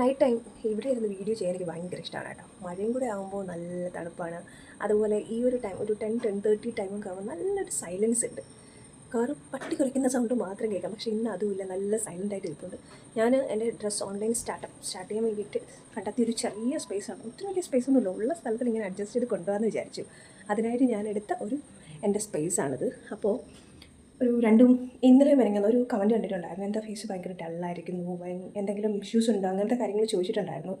Night time ഇവിടെ ഇരുന്ന് video ചെയ്യാൻ എനിക്ക് ഭയങ്കര ഇഷ്ടമാണ് കേട്ടോ. മഴയും കൂടെ ആകുമ്പോൾ നല്ല തണുപ്പാണ്. അതുപോലെ ഈ ഒരു ടൈം ഒരു ടെൻ ടെൻ തേർട്ടി ടൈമും കാണുമ്പോൾ നല്ലൊരു സൈലൻസ് ഉണ്ട്. കാറ് പട്ടി കുറയ്ക്കുന്ന സൗണ്ട് മാത്രം കേൾക്കാം. പക്ഷേ ഇന്ന് അതുമില്ല നല്ല സൈലന്റ് ആയിട്ട് ഇരിപ്പുണ്ട്. ഞാൻ എന്റെ ഡ്രസ്സ് ഓൺലൈൻ സ്റ്റാർട്ടപ്പ് സ്റ്റാർട്ട് ചെയ്യാൻ വേണ്ടിയിട്ട് കണ്ടെത്തിയ ഒരു ചെറിയ സ്പേസാണ് ഒത്തിരി വലിയ സ്പേസ് ഒന്നുമില്ല. ഉള്ള സ്ഥലത്തിൽ ഇങ്ങനെ അഡ്ജസ്റ്റ് ചെയ്ത് കൊണ്ടുപോകാമെന്ന് വിചാരിച്ചു. അതിനായിട്ട് ഞാൻ എടുത്ത ഒരു എന്റെ സ്പേസാണിത് അപ്പോൾ ഒരു രണ്ടും ഇന്നലെ വരങ്ങുന്ന ഒരു കമന്റ് കണ്ടിട്ടുണ്ടായിരുന്നു. എന്റെ ഫേസ് ഭയങ്കര ഡള്ളായിരിക്കുന്നു എന്തെങ്കിലും ഇഷ്യൂസ് ഉണ്ടോ അങ്ങനത്തെ കാര്യങ്ങൾ ചോദിച്ചിട്ടുണ്ടായിരുന്നു.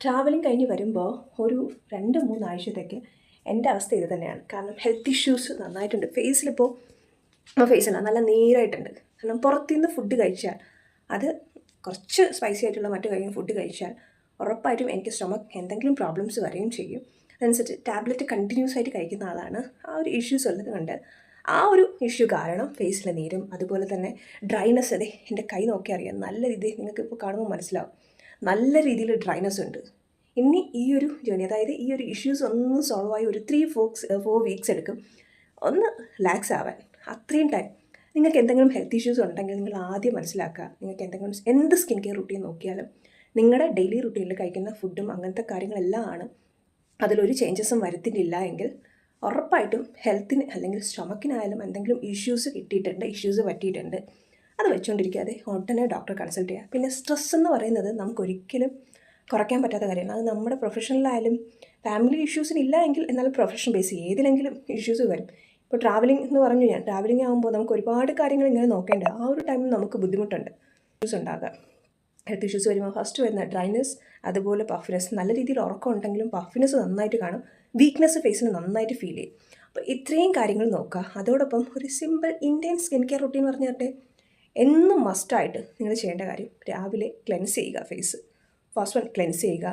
ട്രാവലിംഗ് കഴിഞ്ഞ് വരുമ്പോൾ ഒരു രണ്ട് മൂന്നാഴ്ചത്തേക്ക് എന്റെ അവസ്ഥ ഇത് തന്നെയാണ്. കാരണം ഹെൽത്ത് ഇഷ്യൂസ് നന്നായിട്ടുണ്ട്. ഫേസിലിപ്പോൾ ഫേസിലാണ് നല്ല നീരായിട്ടുണ്ട്. കാരണം പുറത്തുനിന്ന് ഫുഡ് കഴിച്ചാൽ അത് കുറച്ച് സ്പൈസി ആയിട്ടുള്ള മറ്റു കഴിക്കുന്ന ഫുഡ് കഴിച്ചാൽ ഉറപ്പായിട്ടും എനിക്ക് സ്റ്റൊമക്ക് എന്തെങ്കിലും പ്രോബ്ലംസ് വരികയും ചെയ്യും. അതനുസരിച്ച് ടാബ്ലറ്റ് കണ്ടിന്യൂസ് ആയിട്ട് കഴിക്കുന്ന ആളാണ് ആ ഒരു ഇഷ്യൂസ് ഉള്ളത് കൊണ്ട് ആ ഒരു ഇഷ്യൂ കാരണം ഫേസിലെ നീരും അതുപോലെ തന്നെ ഡ്രൈനെസ് അതെ എന്റെ കൈ നോക്കി അറിയാം. നല്ല രീതിയിൽ നിങ്ങൾക്ക് ഇപ്പോൾ കാണുമ്പോൾ മനസ്സിലാവും. നല്ല രീതിയിൽ ഡ്രൈനെസ് ഉണ്ട്. ഇനി ഈ ഒരു ജേണി അതായത് ഈ ഒരു ഇഷ്യൂസ് ഒന്നും സോൾവ് ആയി ഒരു ത്രീ ഫോക്സ് ഫോർ വീക്സ് എടുക്കും. ഒന്ന് റിലാക്സ് ആവാൻ. അത്രയും ടൈം നിങ്ങൾക്ക് എന്തെങ്കിലും ഹെൽത്ത് ഇഷ്യൂസ് ഉണ്ടെങ്കിൽ നിങ്ങൾ ആദ്യം മനസ്സിലാക്കുക. നിങ്ങൾക്ക് എന്തെങ്കിലും എന്ത് സ്കിൻ കെയർ റുട്ടീൻ നോക്കിയാലും നിങ്ങളുടെ ഡെയിലി റുട്ടീനിൽ കഴിക്കുന്ന ഫുഡും അങ്ങനത്തെ കാര്യങ്ങളെല്ലാം ആണ്. അതിലൊരു ചേഞ്ചസും വരുത്തിയിട്ടില്ല എങ്കിൽ ഉറപ്പായിട്ടും ഹെൽത്തിന് അല്ലെങ്കിൽ സ്റ്റൊമക്കിനായാലും എന്തെങ്കിലും ഇഷ്യൂസ് കിട്ടിയിട്ടുണ്ട് ഇഷ്യൂസ് പറ്റിയിട്ടുണ്ട്. അത് വെച്ചുകൊണ്ടിരിക്കാതെ ഉടനെ ഡോക്ടർ കൺസൾട്ട് ചെയ്യുക. പിന്നെ സ്ട്രെസ് എന്ന് പറയുന്നത് നമുക്കൊരിക്കലും കുറയ്ക്കാൻ പറ്റാത്ത കാര്യമാണ്. അത് നമ്മുടെ പ്രൊഫഷണലായാലും ഫാമിലി ഇഷ്യൂസിനില്ല എങ്കിൽ എന്നാലും പ്രൊഫഷൻ ബേസ് ഏതിലെങ്കിലും ഇഷ്യൂസ് വരും. ഇപ്പോൾ ട്രാവലിംഗ് എന്ന് പറഞ്ഞു ഞാൻ. ട്രാവലിംഗ് ആകുമ്പോൾ നമുക്ക് ഒരുപാട് കാര്യങ്ങൾ ഇങ്ങനെ നോക്കേണ്ട ആ ഒരു ടൈമിൽ നമുക്ക് ബുദ്ധിമുട്ടുണ്ട്. ഇഷ്യൂസ് ഉണ്ടാകാം. ഹെൽത്ത് ഇഷ്യൂസ് വരുമ്പോൾ ഫസ്റ്റ് വരുന്ന ഡ്രൈനെസ് അതുപോലെ പഫിനെസ് നല്ല രീതിയിൽ ഉറക്കം ഉണ്ടെങ്കിലും പഫിനെസ് നന്നായിട്ട് കാണും. വീക്ക്നെസ് ഫേസിന് നന്നായിട്ട് ഫീൽ ചെയ്യും. അപ്പോൾ ഇത്രയും കാര്യങ്ങൾ നോക്കുക. അതോടൊപ്പം ഒരു simple Indian skin care routine പറഞ്ഞാട്ടെ എന്നും മസ്റ്റായിട്ട് നിങ്ങൾ ചെയ്യേണ്ട കാര്യം രാവിലെ ക്ലെൻസ് ചെയ്യുക ഫേസ് ഫസ്റ്റ് വൺ ക്ലെൻസ് ചെയ്യുക.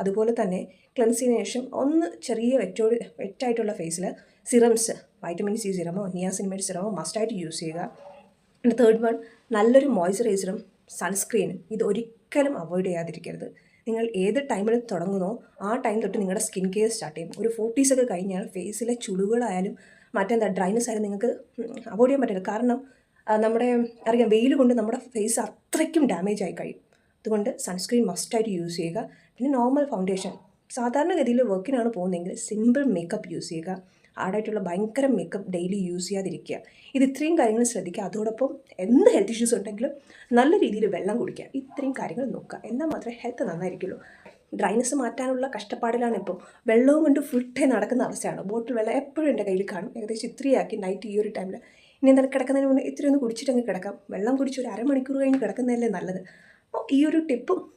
അതുപോലെ തന്നെ ക്ലെൻസ് ചെയ്തതിനു ശേഷം ഒന്ന് ചെറിയ വെറ്റോട് വെറ്റായിട്ടുള്ള ഫേസിൽ സിറംസ് വൈറ്റമിൻ സി സിറമോ നിയാസിനിമേഡ് സിറമോ മസ്റ്റായിട്ട് യൂസ് ചെയ്യുക. തേർഡ് വൺ നല്ലൊരു മോയ്സ്ചറൈസറും സൺസ്ക്രീനും ഇത് ഒരിക്കലും അവോയ്ഡ് ചെയ്യാതിരിക്കരുത്. നിങ്ങൾ ഏത് ടൈമിൽ തുടങ്ങുന്നോ ആ ടൈം തൊട്ട് നിങ്ങളുടെ സ്കിൻ കെയർ സ്റ്റാർട്ട് ചെയ്യും. ഒരു ഫോർട്ടീസ് ഒക്കെ കഴിഞ്ഞാൽ ഫേസിലെ ചുളിവുകളായാലും മറ്റെന്താ ഡ്രൈനസ് ആയാലും നിങ്ങൾക്ക് അവോയ്ഡ് ചെയ്യാൻ പറ്റില്ല. കാരണം നമ്മുടെ അറിയാം വെയിൽ കൊണ്ട് നമ്മുടെ ഫേസ് അത്രയ്ക്കും ഡാമേജ് ആയി കഴിയും. അതുകൊണ്ട് സൺസ്ക്രീൻ മസ്റ്റായിട്ട് യൂസ് ചെയ്യുക. പിന്നെ നോർമൽ ഫൗണ്ടേഷൻ സാധാരണഗതിയിൽ വർക്കിനാണ് പോകുന്നതെങ്കിൽ സിമ്പിൾ മേക്കപ്പ് യൂസ് ചെയ്യുക. ആടായിട്ടുള്ള ഭയങ്കര മേക്കപ്പ് ഡെയിലി യൂസ് ചെയ്യാതിരിക്കുക. ഇത് ഇത്രയും കാര്യങ്ങൾ ശ്രദ്ധിക്കുക. അതോടൊപ്പം എന്ത് ഹെൽത്ത് ഇഷ്യൂസ് ഉണ്ടെങ്കിലും നല്ല രീതിയിൽ വെള്ളം കുടിക്കുക. ഇത്രയും കാര്യങ്ങൾ നോക്കുക. എന്നാൽ മാത്രമേ ഹെൽത്ത് നന്നായിരിക്കുള്ളൂ. ഡ്രൈനസ് മാറ്റാനുള്ള കഷ്ടപ്പാടിലാണ് ഇപ്പോൾ വെള്ളവും കൊണ്ട് ഫുൾ ടൈം നടക്കുന്ന അവസ്ഥയാണ്. ബോട്ടിൽ വെള്ളം എപ്പോഴും എന്റെ കയ്യിൽ കാണും. ഏകദേശം ഇത്രയാക്കി നൈറ്റ് ഈ ഒരു ടൈമിൽ ഇനി എന്തായാലും കിടക്കുന്നതിന് മുന്നേ ഇത്രയൊന്ന് കുടിച്ചിട്ടങ്ങ് കിടക്കാം. വെള്ളം കുടിച്ച് ഒരു അരമണിക്കൂർ കഴിഞ്ഞ് കിടക്കുന്നതല്ലേ നല്ലത്. അപ്പോൾ ഈ ഒരു ടിപ്പും